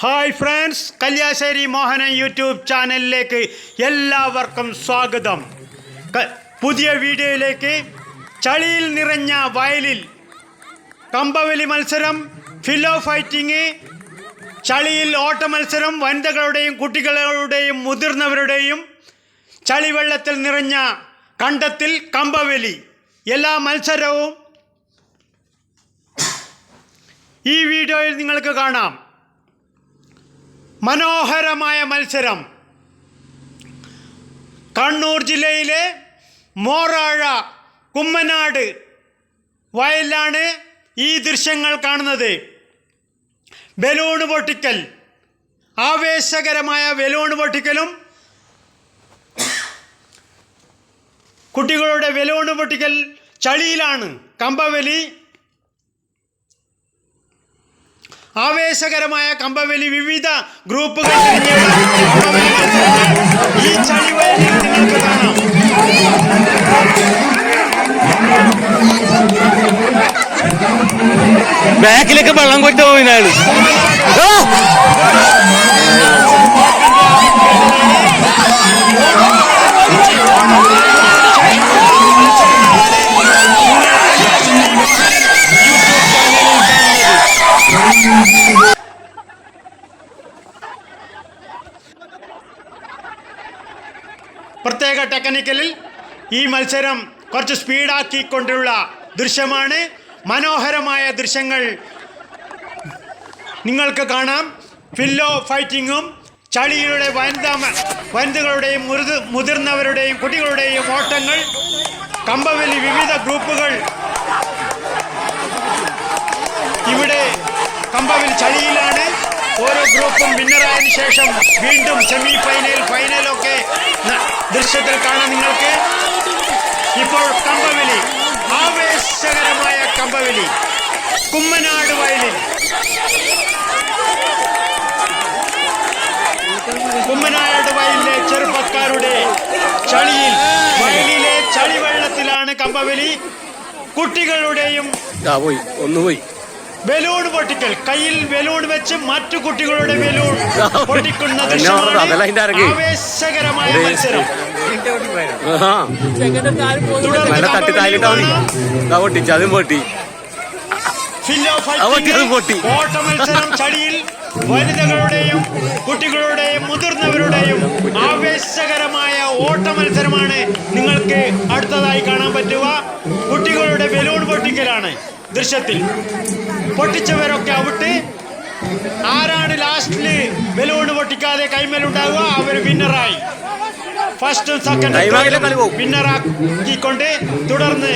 Hi friends Kalliasseri Mohanan YouTube ചാനലിലേക്ക് എല്ലാവർക്കും സ്വാഗതം. പുതിയ വീഡിയോയിലേക്ക് ചളിയിൽ നിറഞ്ഞ വയലിൽ കമ്പവലി മത്സരം ഫിലോ ഫൈറ്റിങ് ചളിയിൽ ഓട്ട മത്സരം വനിതകളുടെയും കുട്ടികളുടെയും മുതിർന്നവരുടെയും ചളിവെള്ളത്തിൽ നിറഞ്ഞ കണ്ടത്തിൽ കമ്പവലി. എല്ലാ മത്സരവും ഈ വീഡിയോയിൽ നിങ്ങൾക്ക് കാണാം. മനോഹരമായ മത്സരം. കണ്ണൂർ ജില്ലയിലെ മോറാഴ കുമ്മനാട് വയലിലാണ് ഈ ദൃശ്യങ്ങൾ കാണുന്നത്. ബലൂൺ പൊട്ടിക്കൽ. ആവേശകരമായ ബലൂൺ പൊട്ടിക്കലും കുട്ടികളുടെ ബലൂണ് പൊട്ടിക്കൽ ചളിയിലാണ്. കമ്പവലി ആവേശകരമായ കമ്പവലി വിവിധ ഗ്രൂപ്പുകൾ ഈ ചളിവയലിൽ നിങ്ങൾക്ക് കാണാം. ബാക്കിലേക്ക് വെള്ളം മത്സരം കുറച്ച് സ്പീഡാക്കിക്കൊണ്ടുള്ള ദൃശ്യമാണ്. മനോഹരമായ ദൃശ്യങ്ങൾ നിങ്ങൾക്ക് കാണാം. ഫില്ലോ ഫൈറ്റിങ്ങും ചളിയുടെ വനിത വനിതകളുടെയും മുരുത് മുതിർന്നവരുടെയും കുട്ടികളുടെയും ഓട്ടങ്ങൾ കമ്പവലി വിവിധ ഗ്രൂപ്പുകൾ. ഇവിടെ കമ്പവലി ചളിയിലാണ്. ഓരോ ഗ്രൂപ്പും വിന്നറായതിനു ശേഷം വീണ്ടും സെമി ഫൈനൽ ഫൈനലൊക്കെ ദൃശ്യത്തിൽ കാണാം നിങ്ങൾക്ക്. ഇപ്പോൾ കമ്പവലി ആവേശകരമായ കമ്പവലി കുമ്മനാട് വയലിൽ. കുമ്മനാട് വയലിലെ ചെറുപ്പക്കാരുടെ ചളിയിൽ വയലിലെ ചളിവെള്ളത്തിലാണ് കമ്പവലി. കുട്ടികളുടെയും പോയി. ഒന്ന് പോയി. ബലൂൺ പൊട്ടിക്കൽ. കയ്യിൽ ബലൂൺ വെച്ച് മറ്റു കുട്ടികളുടെ ബലൂൺ പൊട്ടിക്കുന്ന. ആവേശകരമായ മത്സരം. ആഹാ. തുടർന്ന് നല്ല തട്ടി ഫില്ലോ ആ പൊട്ടി, അത് ഓട്ട മത്സരം ചളിയിൽ വനിതകളുടെയും കുട്ടികളുടെയും മുതിർന്നവരുടെയും ആവേശകരമായ ഓട്ട മത്സരമാണ് നിങ്ങൾക്ക് അടുത്തതായി കാണാൻ പറ്റുക. കുട്ടികളുടെ ബലൂൺ പൊട്ടിക്കലാണ് ദൃശ്യത്തിൽ. പൊട്ടിച്ചവരൊക്കെ ഔട്ട്. ആരാണ് ലാസ്റ്റിൽ ബലൂൺ പൊട്ടിക്കാതെ കൈമേലുണ്ടാവുക? അവർ വിന്നറായി. ഫസ്റ്റും സെക്കൻഡും. വിന്നറാക്കിക്കൊണ്ട് തുടർന്ന്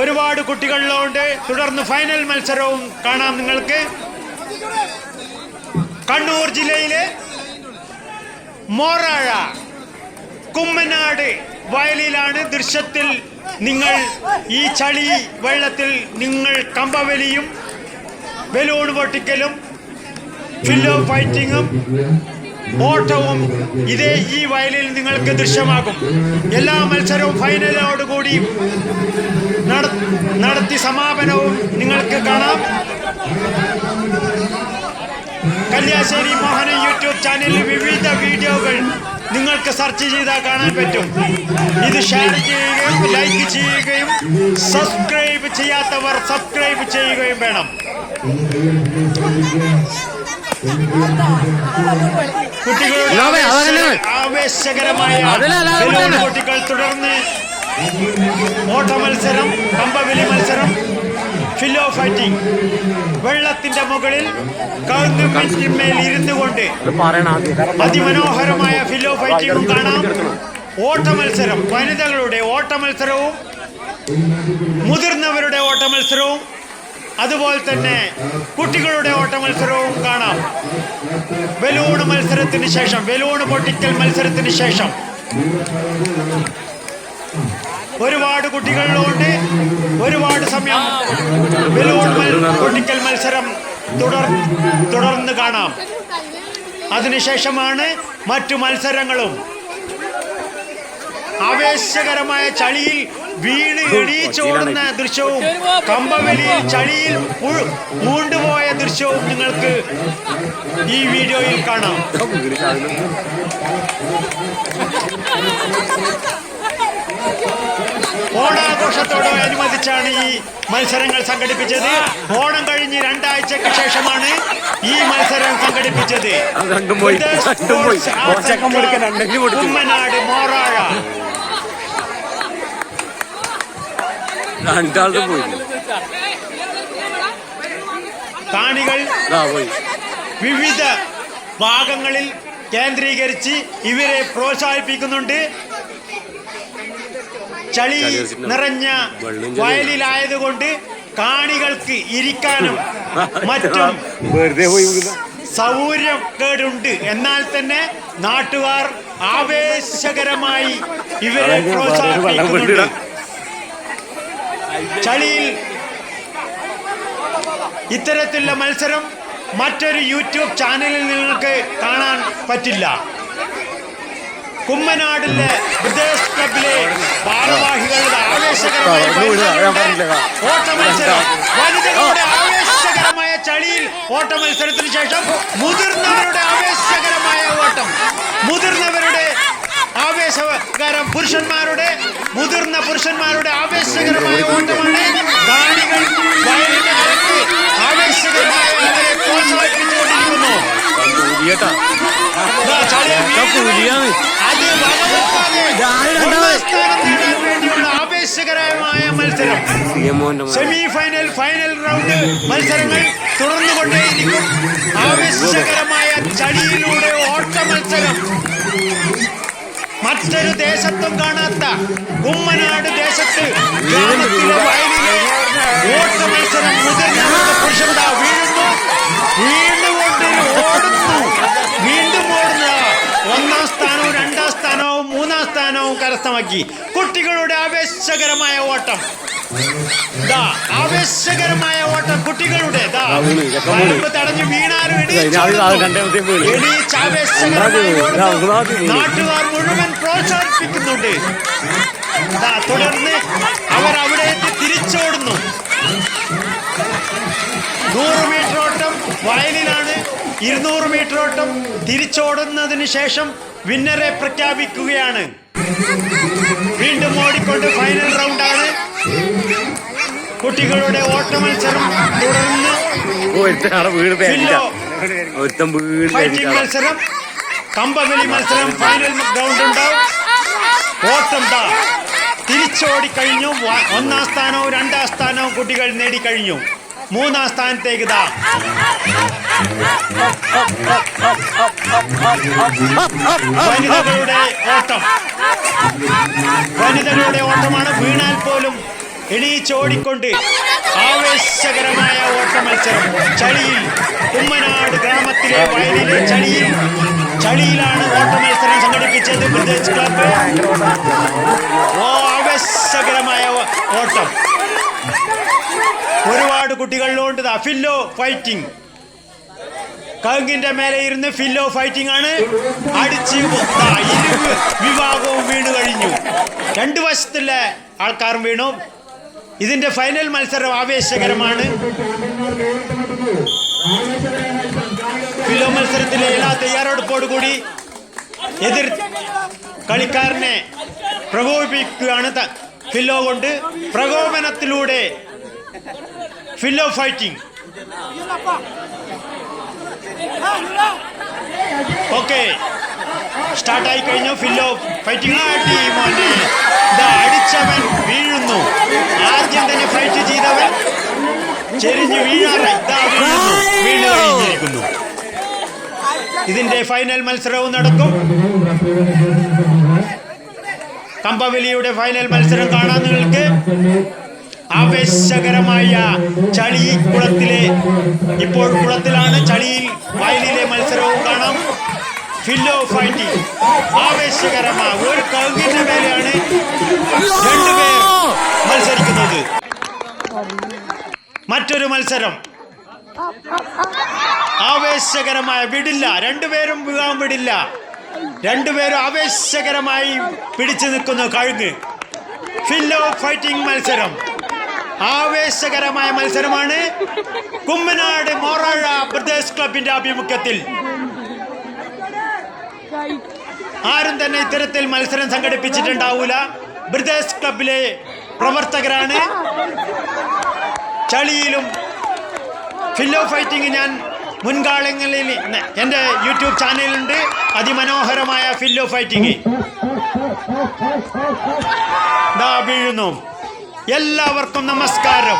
ഒരുപാട് കുട്ടികളിലുണ്ട്. തുടർന്ന് ഫൈനൽ മത്സരവും കാണാം നിങ്ങൾക്ക്. കണ്ണൂർ ജില്ലയിലെ മോറാഴ കുമ്മനാട് വയലിലാണ് ദൃശ്യത്തിൽ നിങ്ങൾ ഈ ചളി വെള്ളത്തിൽ നിങ്ങൾ കമ്പവലിയും ബലൂൺ പൊട്ടിക്കലും ഫില്ലോ ഫൈറ്റിങ്ങും ഓട്ടവും ഇതേ ഈ വയലിൽ നിങ്ങൾക്ക് ദൃശ്യമാകും. എല്ലാ മത്സരവും ഫൈനലോടുകൂടി നട- നടത്തി സമാപനവും നിങ്ങൾക്ക് കാണാം. കല്യാശ്ശേരി മോഹന യൂട്യൂബ് ചാനലിൽ വിവിധ വീഡിയോകൾ നിങ്ങൾക്ക് സെർച്ച് ചെയ്താൽ കാണാൻ പറ്റും. ഇത് ഷെയർ ചെയ്യുകയും ലൈക്ക് ചെയ്യുകയും സബ്സ്ക്രൈബ് ചെയ്യാത്തവർ സബ്സ്ക്രൈബ് ചെയ്യുകയും വേണം. ആവേശകരമായ. കുട്ടികൾ തുടർന്ന് ഓട്ട മത്സരം കമ്പവിലി മത്സരം ഫില്ലോ ഫൈറ്റിംഗ് വെള്ളത്തിന്റെ മുകളിൽ കൗന്നുമിന്മേൽ ഇരുന്നു കൊണ്ട് അതിമനോഹരമായ ഫിലോ ഫൈറ്റിംഗും കാണാം. ഓട്ട മത്സരം വനിതകളുടെ ഓട്ട മത്സരവും മുതിർന്നവരുടെ ഓട്ട മത്സരവും അതുപോലെ തന്നെ കുട്ടികളുടെ ഓട്ട മത്സരവും കാണാം. ബലൂൺ മത്സരത്തിന് ശേഷം ബലൂൺ പൊട്ടിക്കൽ മത്സരത്തിന് ശേഷം. ഒരുപാട് കുട്ടികളിലുണ്ട് ഒരുപാട് സമയം ബലൂൺ പൊട്ടിക്കൽ മത്സരം തുടർ തുടർന്ന് കാണാം. അതിനുശേഷമാണ് മറ്റു മത്സരങ്ങളും. ആവേശകരമായ ചളിയിൽ വീണ് എണീച്ചോടുന്ന ദൃശ്യവും കമ്പവലിയിൽ ചളിയിൽ മൂണ്ടുപോയ ദൃശ്യവും നിങ്ങൾക്ക് ഈ വീഡിയോയിൽ കാണാം. ഓണാഘോഷത്തോടനുബന്ധിച്ചാണ് ഈ മത്സരങ്ങൾ സംഘടിപ്പിച്ചത്. ഓണം കഴിഞ്ഞ് രണ്ടാഴ്ചക്ക് ശേഷമാണ് ഈ മത്സരം സംഘടിപ്പിച്ചത്. ഉമ്മനാട് രണ്ടും പോയി ഇത് രണ്ടും പോയി സ്പോർട്സ് ആർട്സ് മോശക്കം കൊടുക്കാൻ രണ്ടെങ്കിലും കൊടുത്തു കുമ്മനാട് മോറാഴ രണ്ടാളും പോയി. കാണികൾ പോയി. വിവിധ ഭാഗങ്ങളിൽ കേന്ദ്രീകരിച്ച് ഇവരെ പ്രോത്സാഹിപ്പിക്കുന്നുണ്ട്. ചളി നിറഞ്ഞ. വയലിലായതുകൊണ്ട് കാണികൾക്ക് ഇരിക്കാനും മറ്റും സൗകര്യം കേടുണ്ട്. എന്നാൽ തന്നെ നാട്ടുകാർ ആവേശകരമായി ഇവരെ പ്രോത്സാഹിപ്പിക്കുന്നുണ്ട്. ചളിയിൽ ഇത്തരത്തിലുള്ള മത്സരം മറ്റൊരു യൂട്യൂബ് ചാനലിൽ നിങ്ങൾക്ക് കാണാൻ പറ്റില്ല. കുമ്മനാടിലെ ബ്രദേഴ്സ് ക്ലബിലെ ഭാരവാഹികളുടെ ആവേശകരമായ. ഓട്ട മത്സരം വനിതകളുടെ ആവേശകരമായ ചളിയിൽ ഓട്ട മത്സരത്തിന് ശേഷം മുതിർന്നവരുടെ ആവേശകരമായ ഓട്ടം. മുതിർന്നവരുടെ ആവേശകരം പുരുഷന്മാരുടെ മുതിർന്ന പുരുഷന്മാരുടെ ആവേശകരമായ ഓട്ടമാണ് കാണികൾ വയലിന്റെ കരക്ക് ആവേശകരമായ അവരെ പ്രോത്സാഹിപ്പിച്ചുകൊണ്ടിരിക്കുന്നു. ആവേശകരമായ മത്സരം. സെമി ഫൈനൽ ഫൈനൽ റൗണ്ട് മത്സരങ്ങൾ തുടർന്നുകൊണ്ടേയിരിക്കും. ആവേശകരമായ ചളിയിലൂടെ ഓട്ട മത്സരം മറ്റൊരു ദേശത്തും കാണാത്ത കുമ്മനാട് ദേശത്ത് ഗ്രാമത്തിലെ വയലിലെ ഓട്ട ഓടുന്നു. വീണ്ടും ഓടുന്ന ഒന്നാം സ്ഥാനവും രണ്ടാം സ്ഥാനവും മൂന്നാം സ്ഥാനവും കരസ്ഥമാക്കി കുട്ടികളുടെ ആവേശകരമായ ഓട്ടം. ആവേശകരമായ ഓട്ടം കുട്ടികളുടെ. തടഞ്ഞു വീണാലും. നാട്ടുകാർ മുഴുവൻ പ്രോത്സാഹിപ്പിക്കുന്നുണ്ട്. തുടർന്ന് അവർ അവിടെ തിരിച്ചോടുന്നു. നൂറ് മീറ്റർ ഓട്ടം വയലിലാണ്. ഇരുന്നൂറ് മീറ്റർ ഓട്ടം തിരിച്ചോടുന്നതിന് ശേഷം വിന്നറെ പ്രഖ്യാപിക്കുകയാണ്. വീണ്ടും ഓടിക്കൊണ്ട് ഫൈനൽ റൗണ്ടാണ് കുട്ടികളുടെ ഓട്ട മത്സരം തുടർന്ന് മത്സരം കമ്പവലി മത്സരം ഫൈനൽ ഗ്രൗണ്ട് ഉണ്ടാവും. ഓട്ടം തിരിച്ചോടി കഴിഞ്ഞു. ഒന്നാം സ്ഥാനവും രണ്ടാം സ്ഥാനവും കുട്ടികൾ നേടിക്കഴിഞ്ഞു മൂന്നാം സ്ഥാനത്തേക്ക് ദാ വനിതകളുടെ ഓട്ടം. വനിതകളുടെ ഓട്ടമാണ്. വീണാൽ പോലും എണീച്ചോടിക്കൊണ്ട് ആവേശകരമായ ഓട്ട മത്സരം ചളിയിൽ കുമ്മനാട് ഗ്രാമത്തിലെ വയലിലെ ചളിയിൽ. ചളിയിലാണ് ഓട്ട മത്സരം സംഘടിപ്പിച്ചത് ബ്രദേഴ്സ് ക്ലബ് ആവേശകരമായ ഓട്ടം. ഒരുപാട് കുട്ടികളിലുണ്ട്. Phyllo fighting. കങ്കിന്റെ മേലെ ഇരുന്ന് ഫില്ലോ ഫൈറ്റിംഗ് ആണ്. അടിച്ച് ഇരുമ്പ് വിഭാഗവും വീണ് കഴിഞ്ഞു. രണ്ടു വശത്തുള്ള ആൾക്കാരും വീണു. ഇതിന്റെ ഫൈനൽ മത്സരം ആവേശകരമാണ്. ഫിലോ മത്സരത്തിലെ എല്ലാ തയ്യാറെടുപ്പോടുകൂടി എതിർ കളിക്കാരനെ പ്രകോപിപ്പിക്കുകയാണ് ഫില്ലോ കൊണ്ട്. പ്രകോപനത്തിലൂടെ ഫില്ലോ ഫൈറ്റിംഗ്. ഓക്കെ. സ്റ്റാർട്ടായി കഴിഞ്ഞു. ഫില്ലോ ഫൈറ്റിംഗ് അടിച്ചവൻ വീഴുന്നു. ചെരിഞ്ഞ് വീഴാറായിരിക്കുന്നു ഇതിന്റെ ഫൈനൽ മത്സരവും നടക്കും. കമ്പവലിയുടെ ഫൈനൽ മത്സരം കാണാൻ നിങ്ങൾക്ക്. ആവേശകരമായ ചളി കുളത്തിലെ ഇപ്പോൾ കുളത്തിലാണ് ചളിയിൽ വയലിലെ മത്സരവും കാണാം. ഫില്ലോ ഫൈറ്റിംഗ് ആവേശകരമായ ഒരു കൗങ്ങിന്റെ മേലെയാണ് രണ്ടുപേർ മത്സരിക്കുന്നത്. മറ്റൊരു മത്സരം. ആവേശകരമായ വിടില്ല. രണ്ടുപേരും വിവാഹം വിടില്ല. രണ്ടുപേരും ആവേശകരമായി പിടിച്ചു നിൽക്കുന്നു കഴുങ്ങ് ഫില്ലോ ഫൈറ്റിംഗ് മത്സരം. ആവേശകരമായ മത്സരമാണ് കുമ്മനാട് മോറാഴ പ്രദേശ് ക്ലബിന്റെ ആഭിമുഖ്യത്തിൽ. ആരും തന്നെ ഇത്തരത്തിൽ മത്സരം സംഘടിപ്പിച്ചിട്ടുണ്ടാവൂല. ബ്രിദേശ് ക്ലബിലെ പ്രവർത്തകരാണ്. ചളിയിലും ഫില്ലോ ഫൈറ്റിംഗ് ഞാൻ മുൻകാലങ്ങളിൽ എന്റെ യൂട്യൂബ് ചാനലുണ്ട് അതിമനോഹരമായ ഫില്ലോ ഫൈറ്റിംഗ് വീഴുന്നു. എല്ലാവർക്കും നമസ്കാരം.